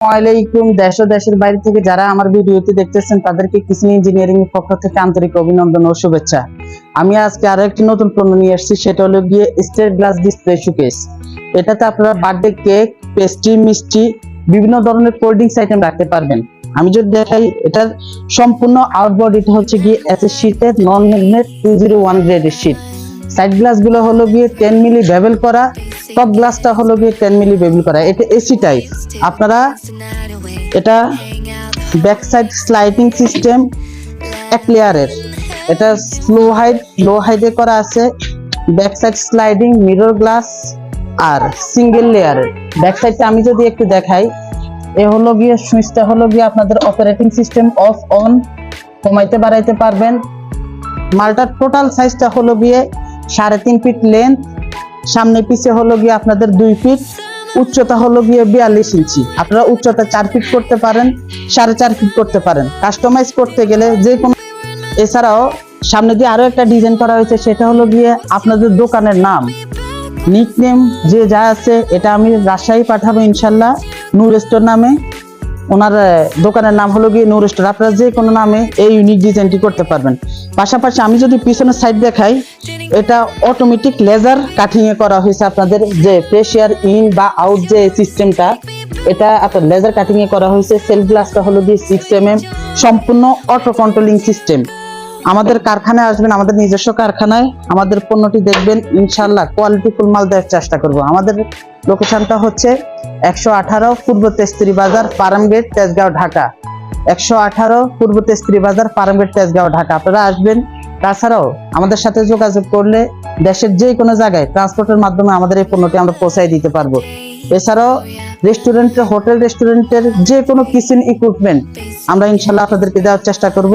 দেশ ও দেশের বাইরে থেকে যারা আমার দেখতেছেন, তাদেরকে কিচেন ইঞ্জিনিয়ারিং এর পক্ষ থেকে আন্তরিক অভিনন্দন ও শুভেচ্ছা। আমি আজকে আরও একটি নতুন পণ্য নিয়ে এসেছি সেটা হলো গিয়ে স্টেট গ্লাস ডিসপ্লে শোকেস এটাতে আপনারা বার্থডে কেক পেস্ট্রি মিষ্টি, বিভিন্ন ধরনের কোল্ড ড্রিঙ্কস আইটেম রাখতে পারবেন। আমি যদি দেখাই, এটার সম্পূর্ণ আউটবডিটা হচ্ছে গিয়ে এসএস শীটের non magnet two zero one গ্রেডের শীট সাইড গ্লাসগুলো হলো গিয়ে টেন মিলি বেবেল করা টপ গ্লাসটা হলো গিয়ে টেন মিলি বেবেল করা। এটা এসি টাইপ আপনারা এটা ব্যাক সাইড স্লাইডিং সিস্টেম এক লেয়ারের এটা স্লো হাইট লো হাইটে করা আছে। Back side sliding mirror glass আর সিঙ্গেল লেয়ারের ব্যাক সাইডটা আমি যদি একটু দেখাই, এ হলো গিয়ে সুইচটা হলো গিয়ে আপনাদের অপারেটিং সিস্টেম অফ অন কমাইতে বাড়াইতে পারবেন। মালটার টোটাল সাইজটা হলো গিয়ে সাড়ে তিন ফিট লেন্থ সামনে পিছে হলো গিয়ে আপনাদের দুই ফিট, উচ্চতা হলো গিয়ে বিয়াল্লিশ ইঞ্চি। আপনারা উচ্চতা চার ফিট করতে পারেন, সাড়ে চার ফিট করতে পারেন। কাস্টমাইজ করতে গেলে যে কোনো এছাড়াও সামনে দিয়ে আরও একটা ডিজাইন করা হয়েছে, সেটা হলো গিয়ে আপনাদের দোকানের নাম। নিক নেম যে যা আছে, এটা আমি রাজশাহী পাঠাবো ইনশাল্লাহ, নূর স্টোর নামে। ওনার দোকানের নাম হলো গিয়ে নূর স্টোর। আপনারা যে কোনো নামে এই ইউনিক ডিজাইনটি করতে পারবেন। পাশাপাশি আমি যদি পিছনের সাইড দেখাই, এটা অটোমেটিক লেজার কাটিংয়ে করা হয়েছে আপনাদের যে প্রেশিয়ার ইন বা আউট যে সিস্টেমটা এটা আপনার লেজার কাটিংয়ে করা হয়েছে। সেলফ গ্লাসটা হলো গিয়ে সিক্স এম এম সম্পূর্ণ অটো কন্ট্রোলিং সিস্টেম আমাদের কারখানায় আসবেন, আমাদের নিজস্ব কারখানায় আমাদের পণ্যটি দেখবেন ইনশাল্লাহ কোয়ালিটি ফুল মাল দেওয়ার চেষ্টা করব। আমাদের লোকেশনটা হচ্ছে একশো আঠারো পূর্ব তেস্তুরি বাজার, পারামগেট, তেজগাঁও, ঢাকা। একশো আঠারো পূর্ব তেস্তুরি বাজার, পারামগেট, তেজগাঁও, ঢাকা। আপনারা আসবেন, তাছাড়াও আমাদের সাথে যোগাযোগ করলে দেশের যে কোনো জায়গায় ট্রান্সপোর্টের মাধ্যমে আমাদের এই পণ্যটি আমরা পৌঁছাই দিতে পারব। এছাড়াও রেস্টুরেন্টের হোটেল রেস্টুরেন্টের যে কোনো কিচেন ইকুইপমেন্ট আমরা ইনশাল্লাহ আপনাদেরকে দেওয়ার চেষ্টা করব।